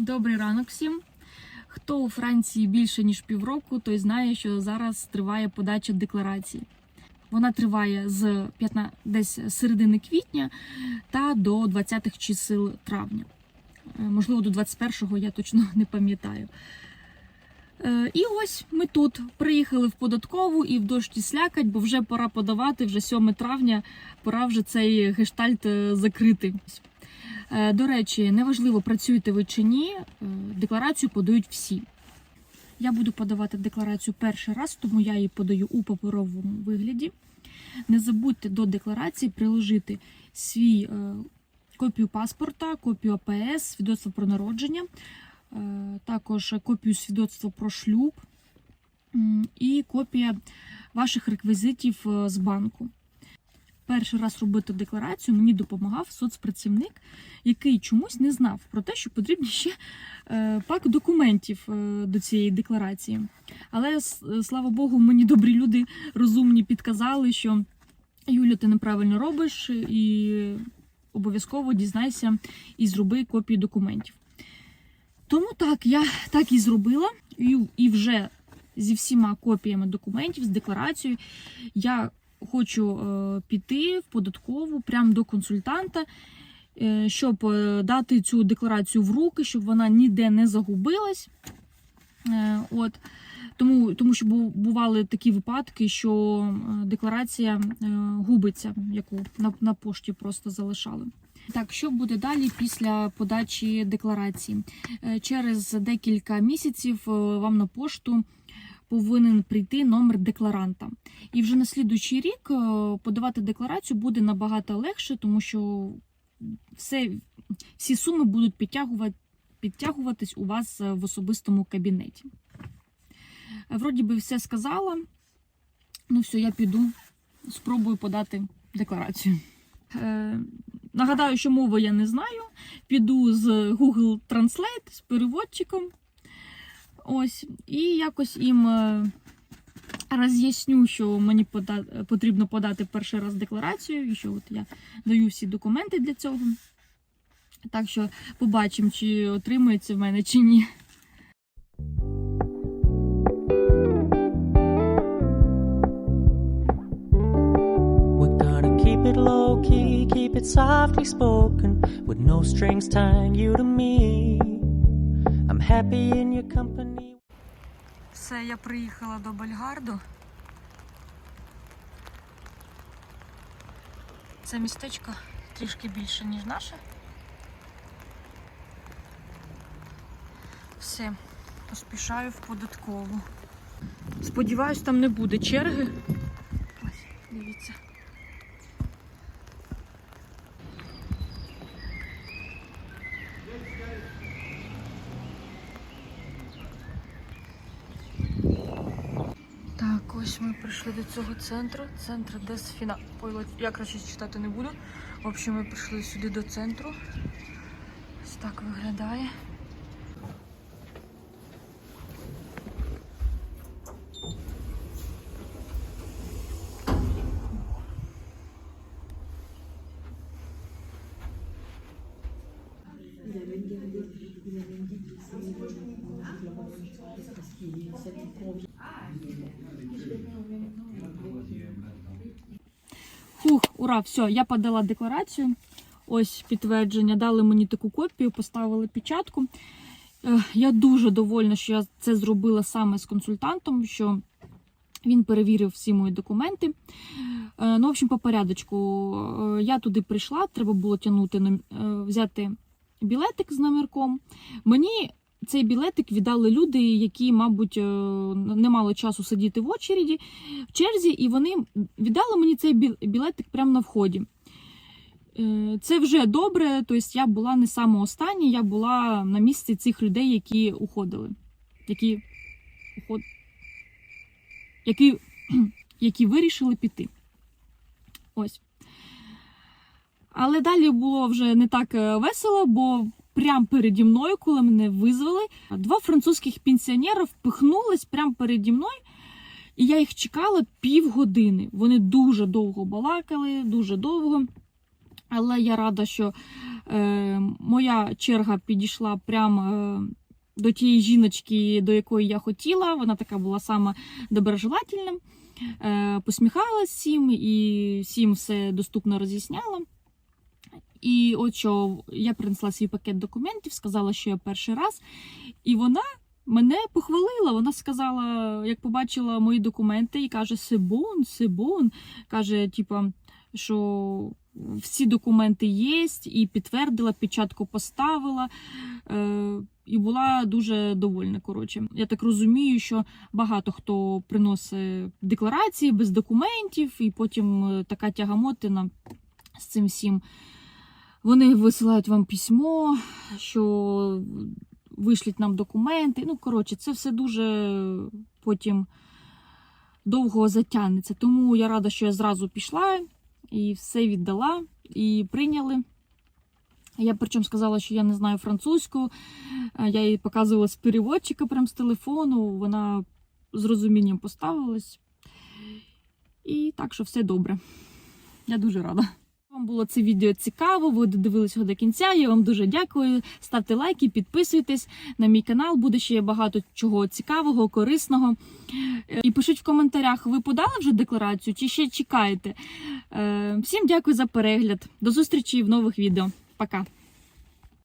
Добрий ранок всім. Хто у Франції більше ніж півроку, той знає, що зараз триває подача декларації. Вона триває з 15, десь середини квітня та до 20-х чисел травня. Е, Можливо, до 21-го я точно не пам'ятаю. Е, І ось ми тут приїхали в податкову і в дощі слякать, бо вже пора подавати, вже 7 травня, пора вже цей гештальт е, закрити. Е, До речі, неважливо, працюєте ви чи ні, е, декларацію подають всі. Я буду подавати декларацію перший раз, тому я її подаю у паперовому вигляді. Не забудьте до декларації приложити свій е, копію паспорта, копію АПС, свідоцтво про народження, також копію свідоцтва про шлюб і копія ваших реквізитів з банку. Перший раз робити декларацію мені допомагав соцпрацівник, який чомусь не знав про те, що потрібні ще е, пак документів е, до цієї декларації. Але слава Богу, мені добрі люди розумні підказали, що Юля, ти неправильно робиш, і обов'язково дізнайся і зроби копії документів. Тому так, я так і зробила, і вже зі всіма копіями документів, з декларацією, я хочу е, піти в податкову прямо до консультанта, е, щоб е, дати цю декларацію в руки, щоб вона ніде не загубилась. От. Тому, тому що бували такі випадки, що декларація губиться, яку на, на пошті просто залишали. Так, що буде далі після подачі декларації? Через декілька місяців вам на пошту повинен прийти номер декларанта. І вже на слідуючий рік е, подавати декларацію буде набагато легше, тому що все, всі суми будуть підтягувати, підтягуватись у вас е, в особистому кабінеті. Е, Вроді би все сказала. Ну все, я піду, спробую подати декларацію. Нагадаю, що мову я не знаю. Піду з Google Translate з переводчиком. Ось, і якось їм е, роз'ясню, що мені потрібно подати перший раз декларацію, і що от я даю всі документи для цього. Так що побачимо, чи отримується в мене чи ні. Low key, keep it softly spoken, with no strings tying you to me. Happy in your company. Все, я приїхала до Бельгарду. Це містечко трішки більше, ніж наше. Все, поспішаю в податкову. Сподіваюсь, там не буде черги. Ось, дивіться. Так, ось ми прийшли до цього центру. Центр Десфіна. Я краще читати не буду. В общем, ми прийшли сюди до центру. Ось так виглядає. Фух, ура, все, я подала декларацію. Ось підтвердження. Дали мені таку копію, поставили печатку. Е, Я дуже довольна, що я це зробила саме з консультантом, що він перевірив всі мої документи. Е, Ну, в общем, по порядочку. Е, Я туди прийшла, треба було тягнути взяти білетик з номерком. Мені цей білетик віддали люди, які, мабуть, е, не мали часу сидіти в очереді, в черзі, і вони віддали мені цей білетик прямо на вході. Е, Це вже добре, тобто я була не саме остання, я була на місці цих людей, які уходили, які, уход... які, які вирішили піти. Ось. Але далі було вже не так е, весело, бо прямо переді мною, коли мене визвали, два французьких пенсіонера впихнулись прямо переді мною. І я їх чекала півгодини. Вони дуже довго балакали, дуже довго. Але я рада, що Е, моя черга підійшла прямо е, до тієї жіночки, до якої я хотіла. Вона така була сама доброжелательна. Е, посміхалась всім і всім все доступно роз'ясняла. І от що я принесла свій пакет документів, сказала, що я перший раз, і вона мене похвалила. Вона сказала, як побачила мої документи, і каже: Сибон, Сибон. каже, типа, що всі документи є, і підтвердила, печатку поставила. Е, і була дуже довольна. Коротше, я так розумію, що багато хто приносить декларації без документів, і потім е, така тягамотина з цим всім. Вони висилають вам письмо, що вишліть нам документи. Ну, коротше, це все дуже потім довго затягнеться. Тому я рада, що я зразу пішла і все віддала, і прийняли. Я причому сказала, що я не знаю французьку. Я їй показувала з переводчика прямо з телефону. Вона з розумінням поставилась. І так що все добре. Я дуже рада. Вам було це відео цікаво, ви додивились його до кінця. Я вам дуже дякую. Ставте лайки, підписуйтесь на мій канал. Буде ще багато чого цікавого, корисного. Е, І пишіть в коментарях, ви подали вже декларацію чи ще чекаєте. Е, Всім дякую за перегляд. До зустрічі в нових відео. Пока.